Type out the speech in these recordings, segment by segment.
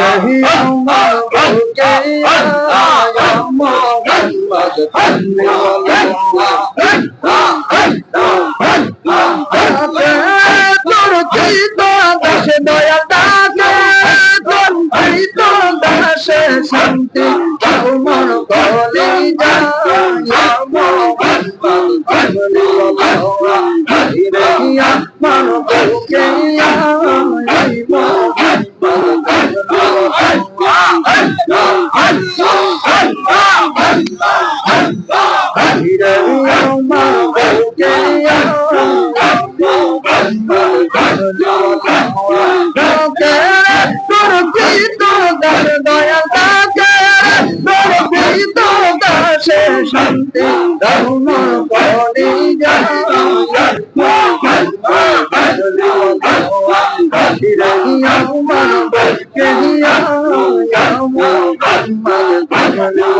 রহি শান্তি ধর্ম পড়ে আল্লাহ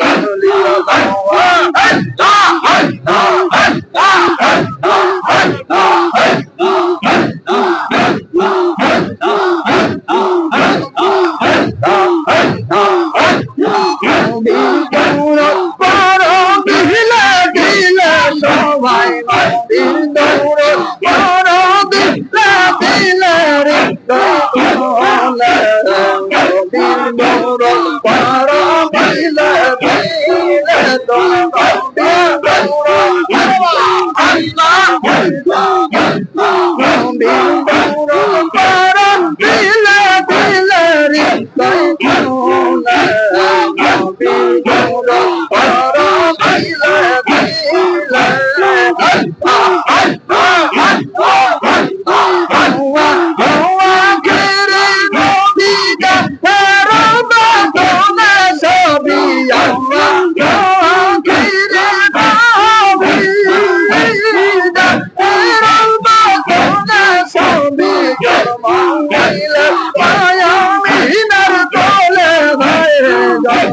রে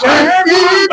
Sometimes I'm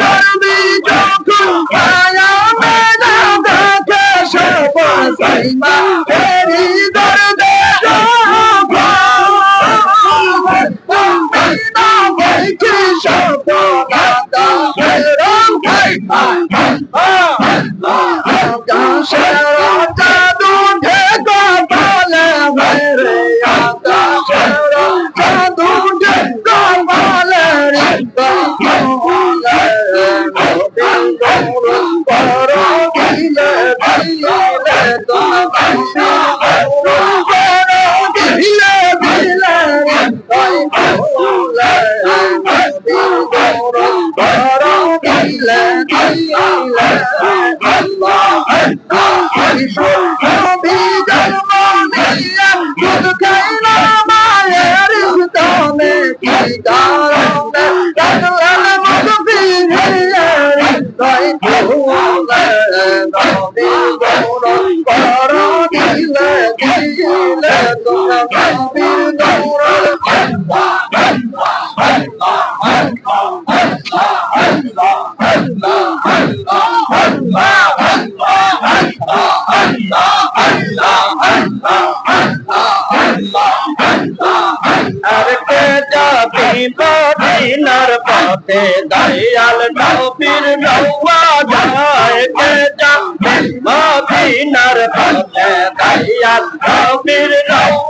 মদিনার পথে দয়াল নবীর নৌয়া যায়। কে যাবি মদিনার পথে দয়াল নবীর নৌয়া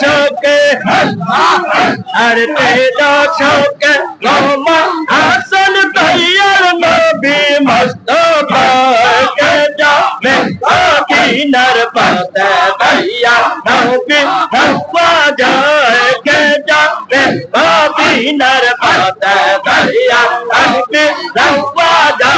छके अरे तेजा छके रोमा हसन तैयार नबी मस्त भागे जा में आकी नर पते भैया नबी हवा जाए के जा में आकी नर पते भैया नबी हवा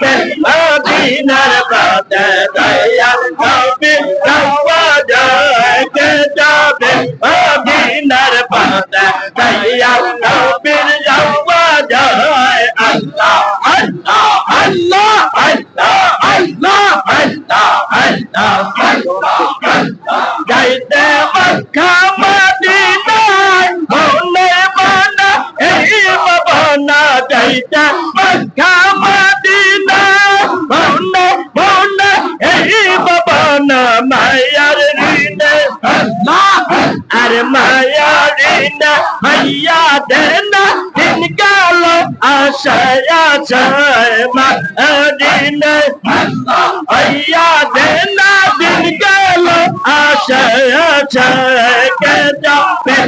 যাবে মদিনার পথে দয়া নবী নওয়া যায় কে যাবে। মদিনার পথে দয়া নবীর নওয়া যায়। আল্লাহ আল্লাহ আল্লাহ আল্লাহ আল্লাহ আল্লাহ আল্লাহ আল্লাহ। যাইতে মক্কা হাইয়া দেনা দিন গেল, আশায় আশায় মাদিনে হাইয়া দেনা দিন গেল, আশায় আশায় কে যাবে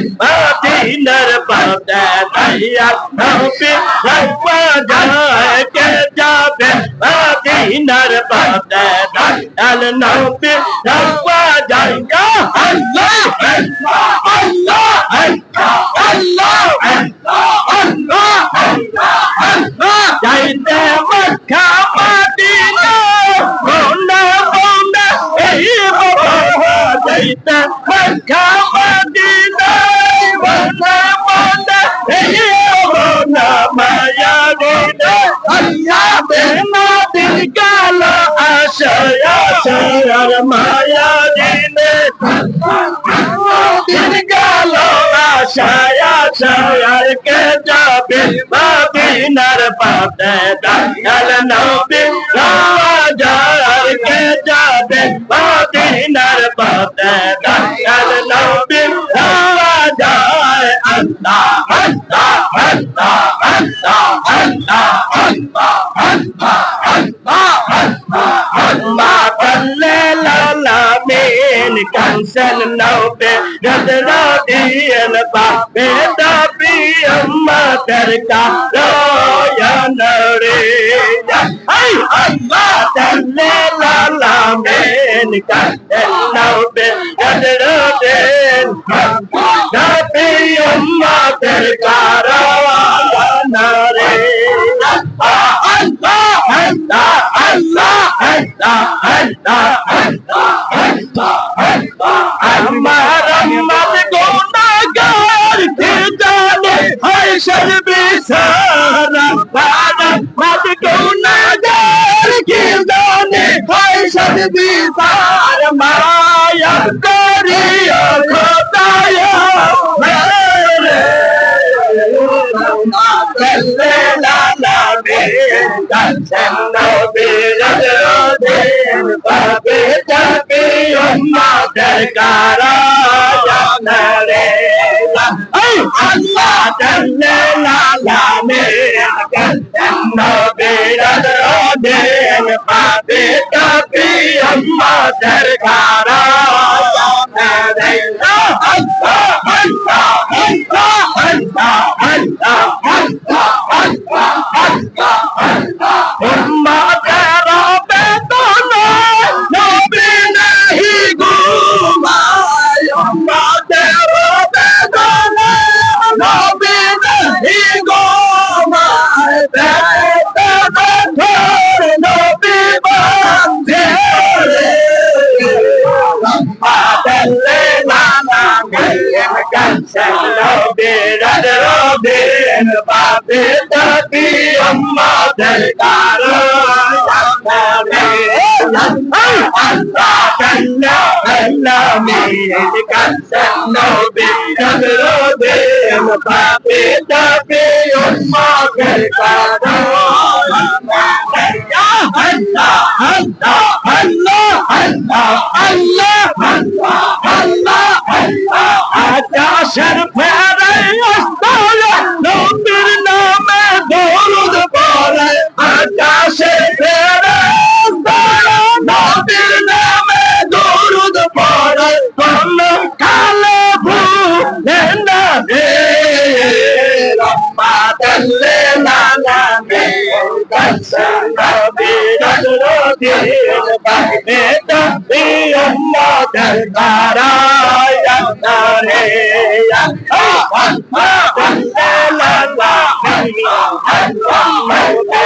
মদিনার পথে দয়া নবী রব্বা যায় কে যাবে? মদিনার পথে দয়াল নবী রব্বা যায় আল্লাহ আল্লাহ আশায় আশায় কে যাবে মদিনার পাতে দয়াল নবী রাজা কে যাবে যাবে মদিনার পথে দয়াল নবী পাওয়া যায় আল্লাহ আল্লাহ আল্লাহ আল্লাহ আল্লাহ আল্লাহ আল্লাহ আল্লাহ আল্লাহ আল্লাহ counsel no pe gadra diyan pa beta priyamma tarka roya nare ay amma talle la la men counsel no pe gadra den da priyamma tarka roya nare amma দিদার মায়া করিয়া খোদায়া মেরে। কল্লে লালা বে আল্লাহ জল্লে লালা মে আগল নবীর রোদে পাবে তবি আম্মা দরগারা Allah دین میں تبھی اللہ دربار یا نارے یا اللہ اللہ اللہ اللہ